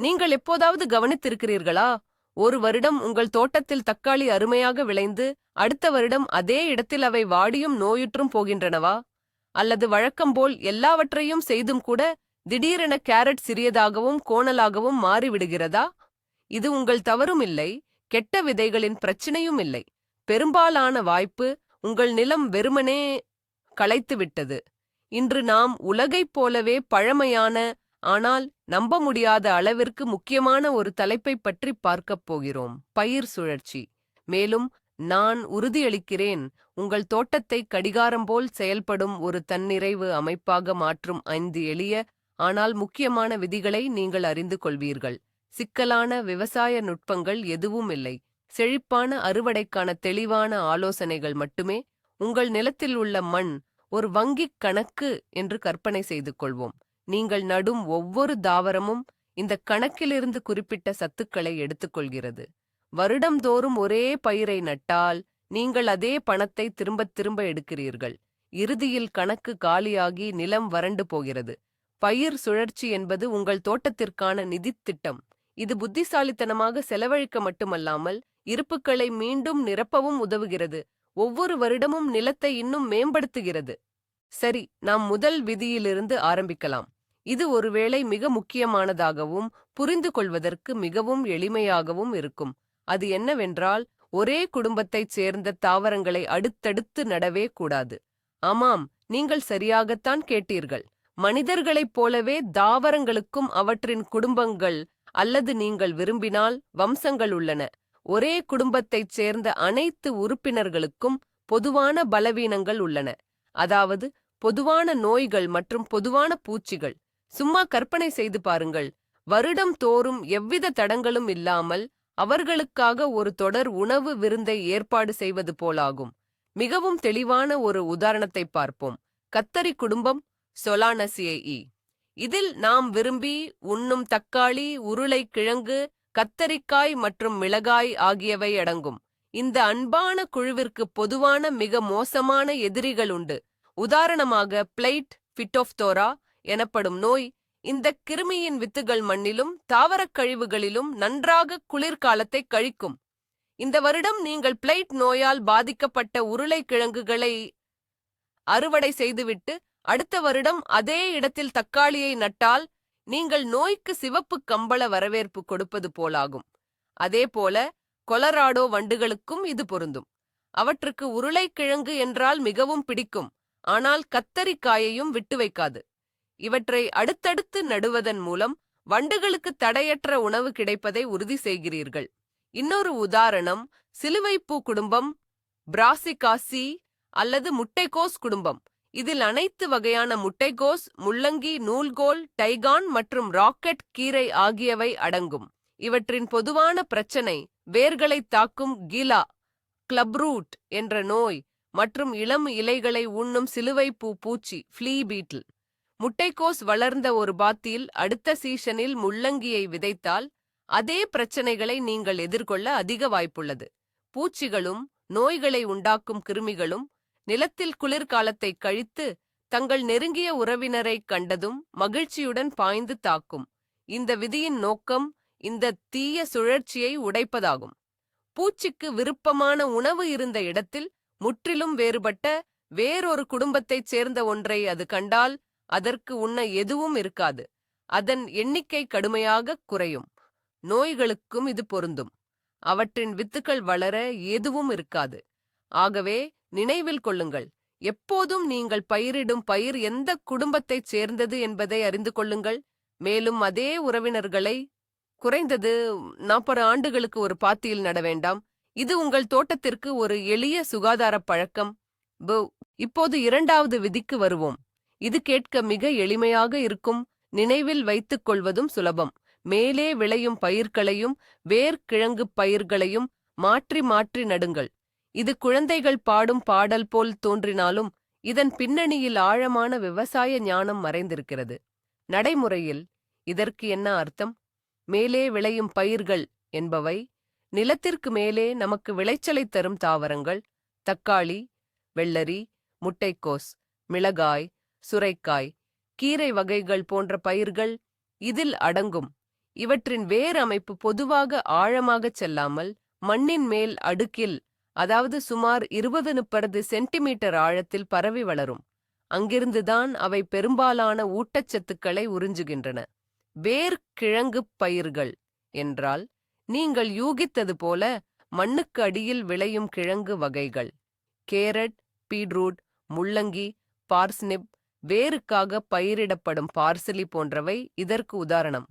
நீங்கள் எப்போதாவது கவனித்திருக்கிறீர்களா? ஒரு வருடம் உங்கள் தோட்டத்தில் தக்காளி அருமையாக விளைந்து அடுத்த வருடம் அதே இடத்தில் அவை வாடியும் நோயுற்றும் போகின்றனவா? அல்லது வழக்கம்போல் எல்லாவற்றையும் செய்தும் கூட திடீரென கேரட் சிறியதாகவும் கோணலாகவும் மாறிவிடுகிறதா? இது உங்கள் தவறும் இல்லை கெட்ட விதைகளின் பிரச்சனையும் இல்லை. பெரும்பாலான வாய்ப்பு உங்கள் நிலம் வெறுமனே களைத்துவிட்டது. இன்று நாம் உலகைப் போலவே பழமையான ஆனால் நம்ப முடியாத அளவிற்கு முக்கியமான ஒரு தலைப்பைப் பற்றி பார்க்கப் போகிறோம் பயிர் சுழற்சி. மேலும் நான் உறுதியளிக்கிறேன் உங்கள் தோட்டத்தை கடிகாரம் போல் செயல்படும் ஒரு தன்னிறைவு அமைப்பாக மாற்றும் ஐந்து எளிய ஆனால் முக்கியமான விதிகளை நீங்கள் அறிந்து கொள்வீர்கள். சிக்கலான விவசாய நுட்பங்கள் எதுவும் இல்லை. செழிப்பான அறுவடைக்கான தெளிவான ஆலோசனைகள் மட்டுமே. உங்கள் நிலத்தில் உள்ள மண் ஒரு வங்கிக் கணக்கு என்று கற்பனை செய்து கொள்வோம். நீங்கள் நடும் ஒவ்வொரு தாவரமும் இந்த கணக்கிலிருந்து குறிப்பிட்ட சத்துக்களை எடுத்துக்கொள்கிறது. வருடம்தோறும் ஒரே பயிரை நட்டால் நீங்கள் அதே பணத்தை திரும்பத் திரும்ப எடுக்கிறீர்கள். இறுதியில் கணக்கு காலியாகி நிலம் வறண்டு போகிறது. பயிர் சுழற்சி என்பது உங்கள் தோட்டத்திற்கான நிதித் திட்டம். இது புத்திசாலித்தனமாக செலவழிக்க மட்டுமல்லாமல் இருப்புக்களை மீண்டும் நிரப்பவும் உதவுகிறது. ஒவ்வொரு வருடமும் நிலத்தை இன்னும் மேம்படுத்துகிறது. சரி நாம் முதல் விதியிலிருந்து ஆரம்பிக்கலாம். இது ஒருவேளை மிக முக்கியமானதாகவும் புரிந்து கொள்வதற்கு மிகவும் எளிமையாகவும் இருக்கும். அது என்னவென்றால் ஒரே குடும்பத்தைச் சேர்ந்த தாவரங்களை அடுத்தடுத்து நடவே கூடாது. ஆமாம் நீங்கள் சரியாகத்தான் கேட்டீர்கள். மனிதர்களைப் போலவே தாவரங்களுக்கும் அவற்றின் குடும்பங்கள் அல்லது நீங்கள் விரும்பினால் வம்சங்கள் உள்ளன. ஒரே குடும்பத்தைச் சேர்ந்த அனைத்து உறுப்பினர்களுக்கும் பொதுவான பலவீனங்கள் உள்ளன. அதாவது பொதுவான நோய்கள் மற்றும் பொதுவான பூச்சிகள். சும்மா கற்பனை செய்து பாருங்கள். வருடம் தோறும் எவ்வித தடங்களும் இல்லாமல் அவர்களுக்காக ஒரு தொடர் உணவு விருந்தை ஏற்பாடு செய்வது போலாகும். மிகவும் தெளிவான ஒரு உதாரணத்தை பார்ப்போம். கத்தரி குடும்பம் சொலானசியை. இதில் நாம் விரும்பி உண்ணும் தக்காளி உருளைக்கிழங்கு கத்தரிக்காய் மற்றும் மிளகாய் ஆகியவை அடங்கும். இந்த அன்பான குழுவிற்கு பொதுவான மிக மோசமான எதிரிகள் உண்டு. உதாரணமாக பிளைட் ஃபிட்டோஃப்தோரா எனப்படும் நோய் இந்த கிருமியின் வித்துகள் மண்ணிலும் தாவரக் கழிவுகளிலும் நன்றாக குளிர்காலத்தை கழிக்கும். இந்த வருடம் நீங்கள் பிளைட் நோயால் பாதிக்கப்பட்ட உருளைக்கிழங்குகளை அறுவடை செய்துவிட்டு அடுத்த வருடம் அதே இடத்தில் தக்காளியை நட்டால் நீங்கள் நோய்க்கு சிவப்பு கம்பள வரவேற்பு கொடுப்பது போலாகும். அதேபோல கொலராடோ வண்டுகளுக்கும் இது பொருந்தும். அவற்றுக்கு உருளைக்கிழங்கு என்றால் மிகவும் பிடிக்கும். ஆனால் கத்தரிக்காயையும் விட்டு வைக்காது. இவற்றை அடுத்தடுத்து நடுவதன் மூலம் வண்டுகளுக்கு தடையற்ற உணவு கிடைப்பதை உறுதி செய்கிறீர்கள். இன்னொரு உதாரணம் சிலுவைப்பூ குடும்பம் பிராசிகாசி அல்லது முட்டைகோஸ் குடும்பம். இதில் அனைத்து வகையான முட்டைகோஸ் முள்ளங்கி நூல்கோல் டைகான் மற்றும் ராக்கெட் கீரை ஆகியவை அடங்கும். இவற்றின் பொதுவான பிரச்சனை வேர்களை தாக்கும் கீலா கிளப்ரூட் என்ற நோய் மற்றும் இளம் இலைகளை உண்ணும் சிலுவைப்பூ பூச்சி ஃப்ளீ பீட்டில். முட்டைக்கோஸ் வளர்ந்த ஒரு பாத்தியில் அடுத்த சீசனில் முள்ளங்கியை விதைத்தால் அதே பிரச்சனைகளை நீங்கள் எதிர்கொள்ள அதிக வாய்ப்புள்ளது. பூச்சிகளும் நோய்களை உண்டாக்கும் கிருமிகளும் நிலத்தில் குளிர்காலத்தை கழித்து தங்கள் நெருங்கிய உறவினரைக் கண்டதும் மகிழ்ச்சியுடன் பாய்ந்து தாக்கும். இந்த விதியின் நோக்கம் இந்த தீய சுழற்சியை உடைப்பதாகும். பூச்சிக்கு விருப்பமான உணவு இருந்த இடத்தில் முற்றிலும் வேறுபட்ட வேறொரு குடும்பத்தைச் சேர்ந்த ஒன்றை அது கண்டால் அதற்கு உண்ண எதுவும் இருக்காது. அதன் எண்ணிக்கை கடுமையாக குறையும். நோய்களுக்கும் இது பொருந்தும். அவற்றின் வித்துக்கள் வளர எதுவும் இருக்காது. ஆகவே நினைவில் கொள்ளுங்கள். எப்போதும் நீங்கள் பயிரிடும் பயிர் எந்த குடும்பத்தைச் சேர்ந்தது என்பதை அறிந்து கொள்ளுங்கள். மேலும் அதே உறவினர்களை குறைந்தது நாற்பது ஆண்டுகளுக்கு ஒரு பாத்தியில் நட வேண்டாம். இது உங்கள் தோட்டத்திற்கு ஒரு எளிய சுகாதார பழக்கம். இப்போது இரண்டாவது விதிக்கு வருவோம். இது கேட்க மிக எளிமையாக இருக்கும் நினைவில் வைத்துக் கொள்வதும் சுலபம். மேலே விளையும் பயிர்களையும் வேர்க்கிழங்கு பயிர்களையும் மாற்றி மாற்றி நடுங்கள். இது குழந்தைகள் பாடும் பாடல் போல் தோன்றினாலும் இதன் பின்னணியில் ஆழமான விவசாய ஞானம் மறைந்திருக்கிறது. நடைமுறையில் இதற்கு என்ன அர்த்தம்? மேலே விளையும் பயிர்கள் என்பவை நிலத்திற்கு மேலே நமக்கு விளைச்சலை தரும் தாவரங்கள் தக்காளி வெள்ளரி முட்டைக்கோஸ் மிளகாய் சுரைக்காய் கீரை வகைகள் போன்ற பயிர்கள் இதில் அடங்கும். இவற்றின் வேர் அமைப்பு பொதுவாக ஆழமாகச் செல்லாமல் மண்ணின் மேல் அடுக்கில் அதாவது சுமார் இருபது முப்பது சென்டிமீட்டர் ஆழத்தில் பரவி வளரும். அங்கிருந்துதான் அவை பெரும்பாலான ஊட்டச்சத்துக்களை உறிஞ்சுகின்றன. வேர் கிழங்குப் பயிர்கள் என்றால் நீங்கள் யூகித்தது போல மண்ணுக்கு அடியில் விளையும் கிழங்கு வகைகள். கேரட் பீட்ரூட் முள்ளங்கி பார்ஸ்னிப் வேருக்காக பயிரிடப்படும் பார்சலி போன்றவை இதற்கு உதாரணம்.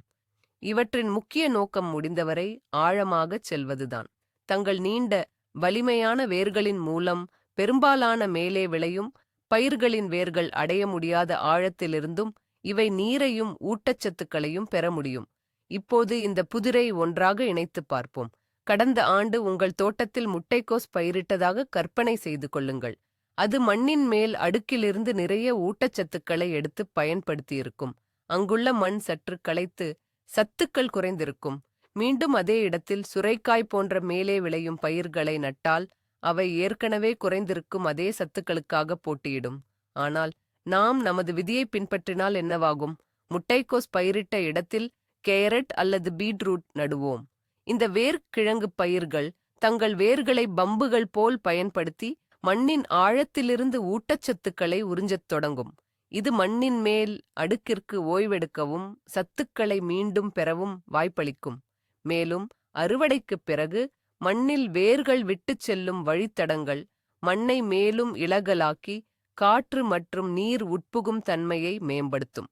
இவற்றின் முக்கிய நோக்கம் முடிந்தவரை ஆழமாகச் செல்வதுதான். தங்கள் நீண்ட வலிமையான வேர்களின் மூலம் பெரும்பாலான மேலே விளையும் பயிர்களின் வேர்கள் அடைய முடியாத ஆழத்திலிருந்தும் இவை நீரையும் ஊட்டச்சத்துக்களையும் பெற முடியும். இப்போது இந்த புதிரை ஒன்றாக இணைத்துப் பார்ப்போம். கடந்த ஆண்டு உங்கள் தோட்டத்தில் முட்டைக்கோஸ் பயிரிட்டதாக கற்பனை செய்து கொள்ளுங்கள். அது மண்ணின் மேல் அடுக்கிலிருந்து நிறைய ஊட்டச்சத்துக்களை எடுத்து பயன்படுத்தியிருக்கும். அங்குள்ள மண் சற்று களைத்து சத்துக்கள் குறைந்திருக்கும். மீண்டும் அதே இடத்தில் சுரைக்காய் போன்ற மேலே விளையும் பயிர்களை நட்டால் அவை ஏற்கனவே குறைந்திருக்கும் அதே சத்துக்களுக்காக போட்டியிடும். ஆனால் நாம் நமது விதியை பின்பற்றினால் என்னவாகும்? முட்டைக்கோஸ் பயிரிட்ட இடத்தில் கேரட் அல்லது பீட்ரூட் நடுவோம். இந்த வேர்க்கிழங்கு பயிர்கள் தங்கள் வேர்களை பம்புகள் போல் பயன்படுத்தி மண்ணின் ஆழத்திலிருந்து ஊட்டச்சத்துக்களை உறிஞ்சத் தொடங்கும். இது மண்ணின் மேல் அடுக்கிற்கு ஓய்வெடுக்கவும் சத்துக்களை மீண்டும் பெறவும் வாய்ப்பளிக்கும். மேலும் அறுவடைக்குப் பிறகு மண்ணில் வேர்கள் விட்டுச் செல்லும் வழித்தடங்கள் மண்ணை மேலும் இளகலாக்கி காற்று மற்றும் நீர் உட்புகும் தன்மையை மேம்படுத்தும்.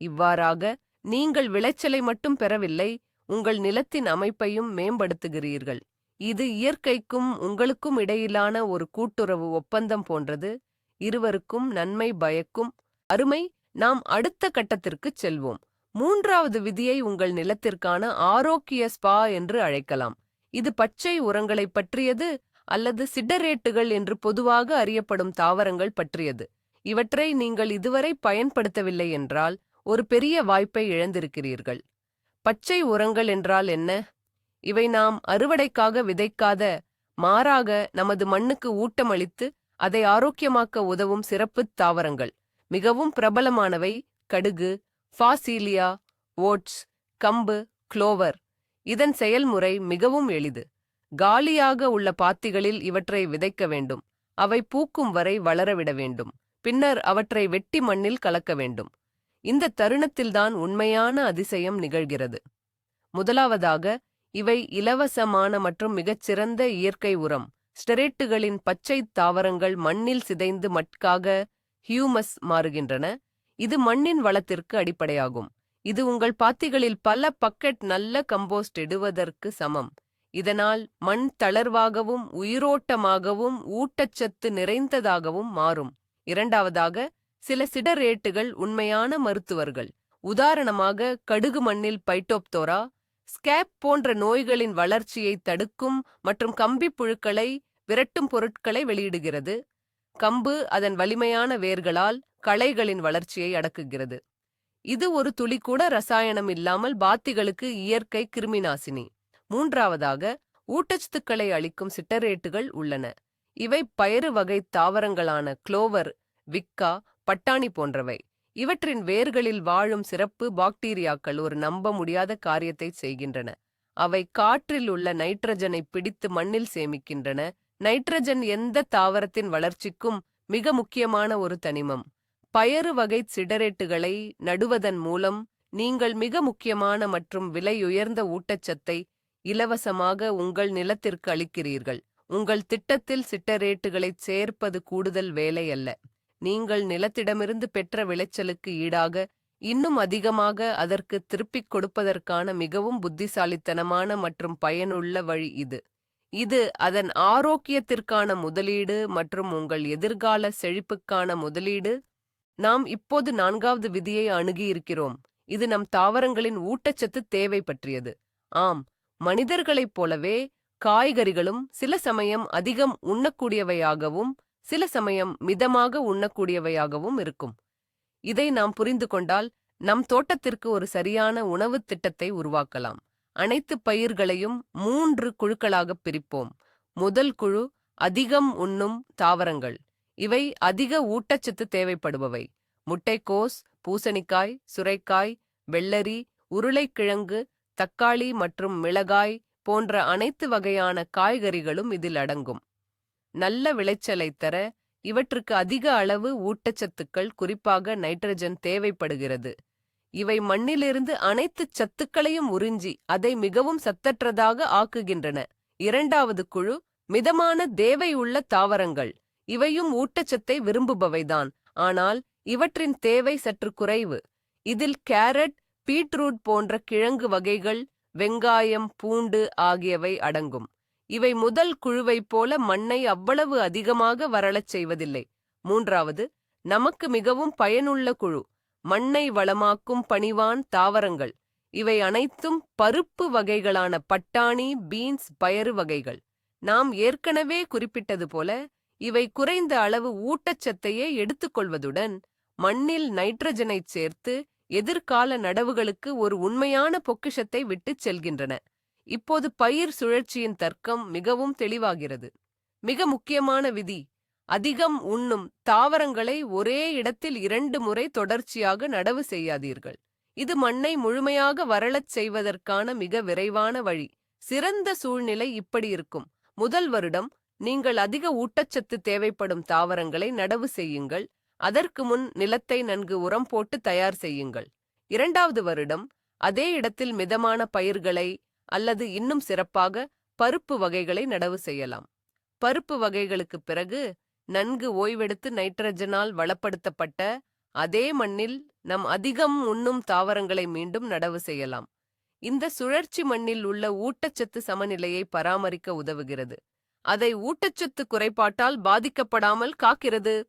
இவ்வாறாக நீங்கள் விளைச்சலை மட்டும் பெறவில்லை உங்கள் நிலத்தின் அமைப்பையும் மேம்படுத்துகிறீர்கள். இது இயற்கைக்கும் உங்களுக்கும் இடையிலான ஒரு கூட்டுறவு ஒப்பந்தம் போன்றது. இருவருக்கும் நன்மை பயக்கும். அருமை நாம் அடுத்த கட்டத்திற்குச் செல்வோம். மூன்றாவது விதியை உங்கள் நிலத்திற்கான ஆரோக்கிய ஸ்பா என்று அழைக்கலாம். இது பச்சை உரங்களைப் பற்றியது அல்லது சிடரேட்டுகள் என்று பொதுவாக அறியப்படும் தாவரங்கள் பற்றியது. இவற்றை நீங்கள் இதுவரை பயன்படுத்தவில்லை என்றால் ஒரு பெரிய வாய்ப்பை இழந்திருக்கிறீர்கள். பச்சை உரங்கள் என்றால் என்ன? இவை நாம் அறுவடைக்காக விதைக்காத மாறாக நமது மண்ணுக்கு ஊட்டமளித்து அதை ஆரோக்கியமாக்க உதவும் சிறப்புத் தாவரங்கள். மிகவும் பிரபலமானவை கடுகு ஃபாசீலியா ஓட்ஸ் கம்பு குளோவர். இதன் செயல்முறை மிகவும் எளிது. காலியாக உள்ள பாத்திகளில் இவற்றை விதைக்க வேண்டும். அவை பூக்கும் வரை வளரவிட வேண்டும். பின்னர் அவற்றை வெட்டி மண்ணில் கலக்க வேண்டும். இந்த தருணத்தில்தான் உண்மையான அதிசயம் நிகழ்கிறது. முதலாவதாக இவை இலவசமான மற்றும் மிகச்சிறந்த இயற்கை உரம். ஸ்டெரேட்டுகளின் பச்சை தாவரங்கள் மண்ணில் சிதைந்து மட்காக ஹியூமஸ் மாறுகின்றன. இது மண்ணின் வளத்திற்கு அடிப்படையாகும். இது உங்கள் பாத்திகளில் பல பக்கெட் நல்ல கம்போஸ்ட் இடுவதற்கு சமம். இதனால் மண் தளர்வாகவும் உயிரோட்டமாகவும் ஊட்டச்சத்து நிறைந்ததாகவும் மாறும். இரண்டாவதாக சில சிடரேட்டுகள் உண்மையான மருத்துவர்கள். உதாரணமாக கடுகு மண்ணில் பைட்டோப்தோரா ஸ்கேப் போன்ற நோய்களின் வளர்ச்சியை தடுக்கும் மற்றும் கம்பிப் புழுக்களை விரட்டும் பொருட்களை வெளியிடுகிறது. கம்பு அதன் வலிமையான வேர்களால் களைகளின் வளர்ச்சியை அடக்குகிறது. இது ஒரு துளி கூட ரசாயனம் இல்லாமல் பாத்திகளுக்கு இயற்கை கிருமிநாசினி. மூன்றாவதாக ஊட்டச்சத்துக்களை அளிக்கும் சிட்டரேட்டுகள் உள்ளன. இவை பயறு வகை தாவரங்களான குளோவர் விக்கா பட்டாணி போன்றவை. இவற்றின் வேர்களில் வாழும் சிறப்பு பாக்டீரியாக்கள் ஒரு நம்ப முடியாத காரியத்தை செய்கின்றன. அவை காற்றில் உள்ள நைட்ரஜனை பிடித்து மண்ணில் சேமிக்கின்றன. நைட்ரஜன் எந்த தாவரத்தின் வளர்ச்சிக்கும் மிக முக்கியமான ஒரு தனிமம். பயறு வகை சிடரேட்டுகளை நடுவதன் மூலம் நீங்கள் மிக முக்கியமான மற்றும் விலையுயர்ந்த ஊட்டச்சத்தை இலவசமாக உங்கள் நிலத்திற்கு அளிக்கிறீர்கள். உங்கள் திட்டத்தில் சிட்டரேட்டுகளைச் சேர்ப்பது கூடுதல் வேலை அல்ல. நீங்கள் நிலத்திடமிருந்து பெற்ற விளைச்சலுக்கு ஈடாக இன்னும் அதிகமாக அதற்கு திருப்பிக் கொடுப்பதற்கான மிகவும் புத்திசாலித்தனமான மற்றும் பயனுள்ள வழி இது. இது அதன் ஆரோக்கியத்திற்கான முதலீடு மற்றும் உங்கள் எதிர்கால செழிப்புக்கான முதலீடு. நாம் இப்போது நான்காவது விதியை அணுகியிருக்கிறோம். இது நம் தாவரங்களின் ஊட்டச்சத்து தேவை பற்றியது. ஆம் மனிதர்களைப் போலவே காய்கறிகளும் சில சமயம் அதிகம் உண்ணக்கூடியவையாகவும் சில சமயம் மிதமாக உண்ணக்கூடியவையாகவும் இருக்கும். இதை நாம் புரிந்து கொண்டால் நம் தோட்டத்திற்கு ஒரு சரியான உணவுத் திட்டத்தை உருவாக்கலாம். அனைத்து பயிர்களையும் மூன்று குழுக்களாகப் பிரிப்போம். முதல் குழு அதிகம் உண்ணும் தாவரங்கள். இவை அதிக ஊட்டச்சத்து தேவைப்படுபவை. முட்டைக்கோஸ் பூசணிக்காய் சுரைக்காய் வெள்ளரி உருளைக்கிழங்கு தக்காளி மற்றும் மிளகாய் போன்ற அனைத்து வகையான காய்கறிகளும் இதில் அடங்கும். நல்ல விளைச்சலைத் தர இவற்றுக்கு அதிக அளவு ஊட்டச்சத்துக்கள் குறிப்பாக நைட்ரஜன் தேவைப்படுகிறது. இவை மண்ணிலிருந்து அனைத்து சத்துக்களையும் உறிஞ்சி அதை மிகவும் சத்தற்றதாக ஆக்குகின்றன. இரண்டாவது குழு மிதமான தேவை உள்ள தாவரங்கள். இவையும் ஊட்டச்சத்தை விரும்புபவைதான். ஆனால் இவற்றின் தேவை சற்று குறைவு. இதில் கேரட் பீட்ரூட் போன்ற கிழங்கு வகைகள் வெங்காயம் பூண்டு ஆகியவை அடங்கும். இவை முதல் குழுவைப் போல மண்ணை அவ்வளவு அதிகமாக வரலச் செய்வதில்லை. மூன்றாவது நமக்கு மிகவும் பயனுள்ள குழு மண்ணை வளமாக்கும் பணிவான் தாவரங்கள். இவை அனைத்தும் பருப்பு வகைகளான பட்டாணி பீன்ஸ் பயறு வகைகள். நாம் ஏற்கனவே குறிப்பிட்டது போல இவை குறைந்த அளவு ஊட்டச்சத்தையே எடுத்துக்கொள்வதுடன் மண்ணில் நைட்ரஜனைச் சேர்த்து எதிர்கால நடவுகளுக்கு ஒரு உண்மையான பொக்கிஷத்தை விட்டுச் செல்கின்றன. இப்போது பயிர் சுழற்சியின் தர்க்கம் மிகவும் தெளிவாகிறது. மிக முக்கியமான விதி அதிகம் உண்ணும் தாவரங்களை ஒரே இடத்தில் இரண்டு முறை தொடர்ச்சியாக நடவு செய்யாதீர்கள். இது மண்ணை முழுமையாக வரலச் செய்வதற்கான மிக விரைவான வழி. சிறந்த சூழ்நிலை இப்படி இருக்கும். முதல் வருடம் நீங்கள் அதிக ஊட்டச்சத்து தேவைப்படும் தாவரங்களை நடவு செய்யுங்கள். அதற்கு முன் நிலத்தை நன்கு உரம் போட்டு தயார் செய்யுங்கள். இரண்டாவது வருடம் அதே இடத்தில் மிதமான பயிர்களை அல்லது இன்னும் சிறப்பாக பருப்பு வகைகளை நடவு செய்யலாம். பருப்பு வகைகளுக்குப் பிறகு நன்கு ஓய்வெடுத்து நைட்ரஜனால் வளப்படுத்தப்பட்ட அதே மண்ணில் நம் அதிகம் உண்ணும் தாவரங்களை மீண்டும் நடவு செய்யலாம். இந்த சுழற்சி மண்ணில் உள்ள ஊட்டச்சத்து சமநிலையை பராமரிக்க உதவுகிறது. அதை ஊட்டச்சத்து குறைபாட்டால் பாதிக்கப்படாமல் காக்கிறது.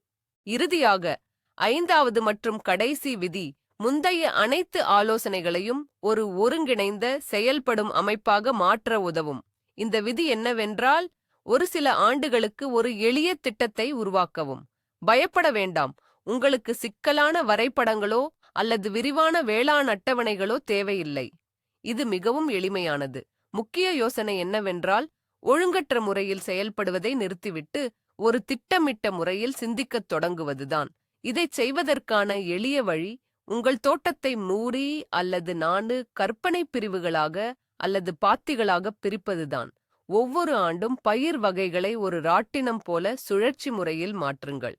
இறுதியாக ஐந்தாவது மற்றும் கடைசி விதி முந்தைய அனைத்து ஆலோசனைகளையும் ஒரு ஒருங்கிணைந்த செயல்படும் அமைப்பாக மாற்ற உதவும். இந்த விதி என்னவென்றால் ஒரு சில ஆண்டுகளுக்கு ஒரு எளிய திட்டத்தை உருவாக்கவும். பயப்பட வேண்டாம். உங்களுக்கு சிக்கலான வரைபடங்களோ அல்லது விரிவான வேளாண் அட்டவணைகளோ தேவையில்லை. இது மிகவும் எளிமையானது. முக்கிய யோசனை என்னவென்றால் ஒழுங்கற்ற முறையில் செயல்படுவதை நிறுத்திவிட்டு ஒரு திட்டமிட்ட முறையில் சிந்திக்கத் தொடங்குவதுதான். இதைச் செய்வதற்கான எளிய வழி உங்கள் தோட்டத்தை மூறி அல்லது நானு கற்பனை பிரிவுகளாக அல்லது பாத்திகளாக பிரிப்பதுதான். ஒவ்வொரு ஆண்டும் பயிர் வகைகளை ஒரு ராட்டினம் போல சுழற்சி முறையில் மாற்றுங்கள்.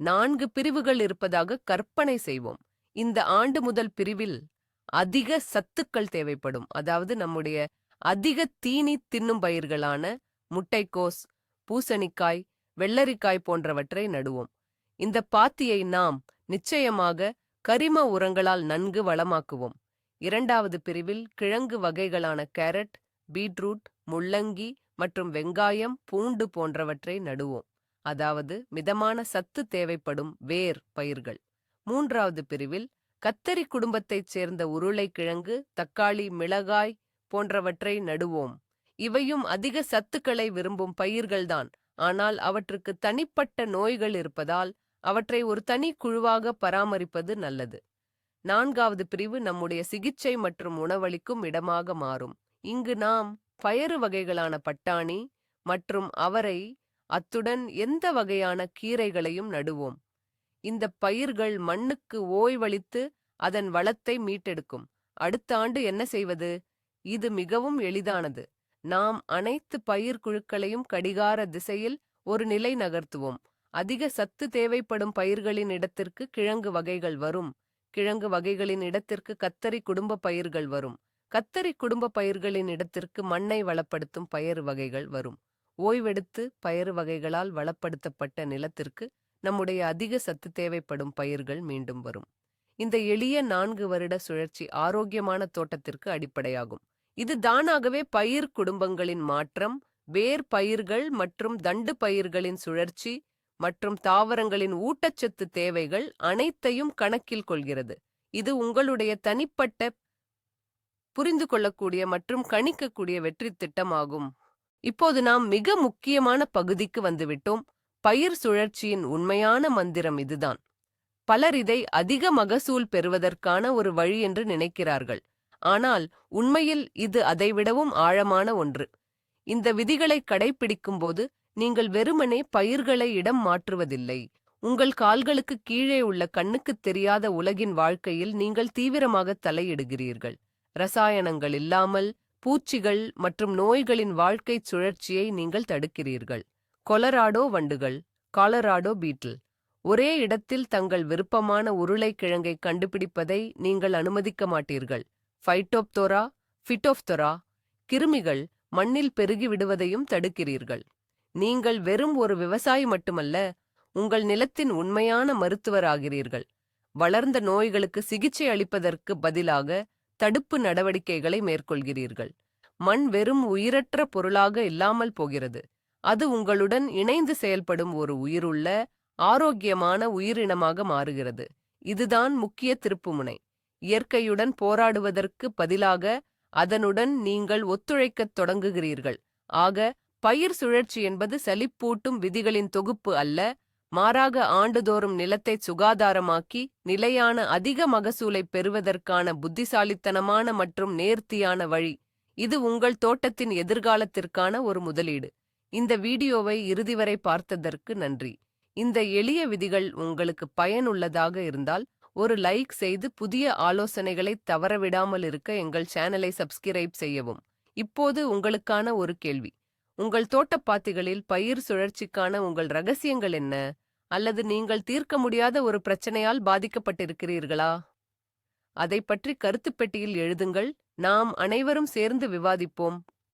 நான்கு பிரிவுகள் இருப்பதாக கற்பனை செய்வோம். இந்த ஆண்டு முதல் பிரிவில் அதிக சத்துக்கள் தேவைப்படும். அதாவது நம்முடைய அதிக தீனி தின்னும் பயிர்களான முட்டைக்கோஸ் பூசணிக்காய் வெள்ளரிக்காய் போன்றவற்றை நடுவோம். இந்த பாத்தியை நாம் நிச்சயமாக கரிம உரங்களால் நன்கு வளமாக்குவோம். இரண்டாவது பிரிவில் கிழங்கு வகைகளான கேரட் பீட்ரூட் முள்ளங்கி மற்றும் வெங்காயம் பூண்டு போன்றவற்றை நடுவோம். அதாவது மிதமான சத்து தேவைப்படும் வேர் பயிர்கள். மூன்றாவது பிரிவில் கத்தரி குடும்பத்தைச் சேர்ந்த உருளைக்கிழங்கு தக்காளி மிளகாய் போன்றவற்றை நடுவோம். இவையும் அதிக சத்துக்களை விரும்பும் பயிர்கள்தான். ஆனால் அவற்றுக்கு தனிப்பட்ட நோய்கள் இருப்பதால் அவற்றை ஒரு தனி குழுவாக பராமரிப்பது நல்லது. நான்காவது பிரிவு நம்முடைய சிகிச்சை மற்றும் உணவளிக்கும் இடமாக மாறும். இங்கு நாம் பயறு வகைகளான பட்டாணி மற்றும் அவரை அத்துடன் எந்த வகையான கீரைகளையும் நடுவோம். இந்த பயிர்கள் மண்ணுக்கு ஓய்வளித்து அதன் வளத்தை மீட்டெடுக்கும். அடுத்த ஆண்டு என்ன செய்வது? இது மிகவும் எளிதானது. நாம் அனைத்து பயிர் குழுக்களையும் கடிகார திசையில் ஒரு நிலை நகர்த்துவோம். அதிக சத்து தேவைப்படும் பயிர்களின் இடத்திற்கு கிழங்கு வகைகள் வரும். கிழங்கு வகைகளின் இடத்திற்கு கத்தரி குடும்ப பயிர்கள் வரும். கத்தரி குடும்ப பயிர்களின் இடத்திற்கு மண்ணை வளப்படுத்தும் பயிர் வகைகள் வரும். ஓய்வெடுத்து பயிர் வகைகளால் வளப்படுத்தப்பட்ட நிலத்திற்கு நம்முடைய அதிக சத்து தேவைப்படும் பயிர்கள் மீண்டும் வரும். இந்த எளிய நான்கு வருட சுழற்சி ஆரோக்கியமான தோட்டத்திற்கு அடிப்படையாகும். இது தானாகவே பயிர் குடும்பங்களின் மாற்றம் வேர் பயிர்கள் மற்றும் தண்டு பயிர்களின் சுழற்சி மற்றும் தாவரங்களின் ஊட்டச்சத்து தேவைகள் அனைத்தையும் கணக்கில் கொள்கிறது. இது உங்களுடைய தனிப்பட்ட புரிந்து கொள்ளக்கூடிய மற்றும் கணிக்கக்கூடிய வெற்றி திட்டமாகும். இப்போது நாம் மிக முக்கியமான பகுதிக்கு வந்துவிட்டோம். பயிர் சுழற்சியின் உண்மையான மந்திரம் இதுதான். பலர் இதை அதிக மகசூல் பெறுவதற்கான ஒரு வழி என்று நினைக்கிறார்கள். ஆனால் உண்மையில் இது அதைவிடவும் ஆழமான ஒன்று. இந்த விதிகளை கடைபிடிக்கும்போது நீங்கள் வெறுமனே பயிர்களை இடம் மாற்றுவதில்லை. உங்கள் கால்களுக்கு கீழே உள்ள கண்ணுக்குத் தெரியாத உலகின் வாழ்க்கையில் நீங்கள் தீவிரமாக தலையிடுகிறீர்கள். ரசாயனங்கள் இல்லாமல் பூச்சிகள் மற்றும் நோய்களின் வாழ்க்கைச் சுழற்சியை நீங்கள் தடுக்கிறீர்கள். கொலராடோ வண்டுகள் காலராடோ பீட்டில். ஒரே இடத்தில் தங்கள் விருப்பமான உருளைக்கிழங்கை கண்டுபிடிப்பதை நீங்கள் அனுமதிக்க மாட்டீர்கள். ஃபைட்டோப்தோரா ஃபிட்டோப்தொரா. கிருமிகள் மண்ணில் பெருகி விடுவதையும் தடுக்கிறீர்கள். நீங்கள் வெறும் ஒரு விவசாயி மட்டுமல்ல உங்கள் நிலத்தின் உண்மையான மருத்துவராகிறீர்கள். வளர்ந்த நோய்களுக்கு சிகிச்சை அளிப்பதற்கு பதிலாக தடுப்பு நடவடிக்கைகளை மேற்கொள்கிறீர்கள். மண் வெறும் உயிரற்ற பொருளாக இல்லாமல் போகிறது. அது உங்களுடன் இணைந்து செயல்படும் ஒரு உயிருள்ள ஆரோக்கியமான உயிரினமாக மாறுகிறது. இதுதான் முக்கிய திருப்புமுனை. இயற்கையுடன் போராடுவதற்கு பதிலாக அதனுடன் நீங்கள் ஒத்துழைக்கத் தொடங்குகிறீர்கள். ஆக பயிர் சுழற்சி என்பது சலிப்பூட்டும் விதிகளின் தொகுப்பு அல்ல மாறாக ஆண்டுதோறும் நிலத்தை சுகாதாரமாக்கி நிலையான அதிக மகசூலை பெறுவதற்கான புத்திசாலித்தனமான மற்றும் நேர்த்தியான வழி. இது உங்கள் தோட்டத்தின் எதிர்காலத்திற்கான ஒரு முதலீடு. இந்த வீடியோவை இறுதி வரை பார்த்ததற்கு நன்றி. இந்த எளிய விதிகள் உங்களுக்கு பயனுள்ளதாக இருந்தால் ஒரு லைக் செய்து புதிய ஆலோசனைகளை தவறவிடாமல் இருக்க எங்கள் சேனலை சப்ஸ்கிரைப் செய்யவும். இப்போது உங்களுக்கான ஒரு கேள்வி. உங்கள் தோட்டப்பாத்திகளில் பயிர் சுழற்சிக்கான உங்கள் ரகசியங்கள் என்ன? அல்லது நீங்கள் தீர்க்க முடியாத ஒரு பிரச்சனையால் பாதிக்கப்பட்டிருக்கிறீர்களா? அதை பற்றி கருத்துப் பெட்டியில் எழுதுங்கள். நாம் அனைவரும் சேர்ந்து விவாதிப்போம்.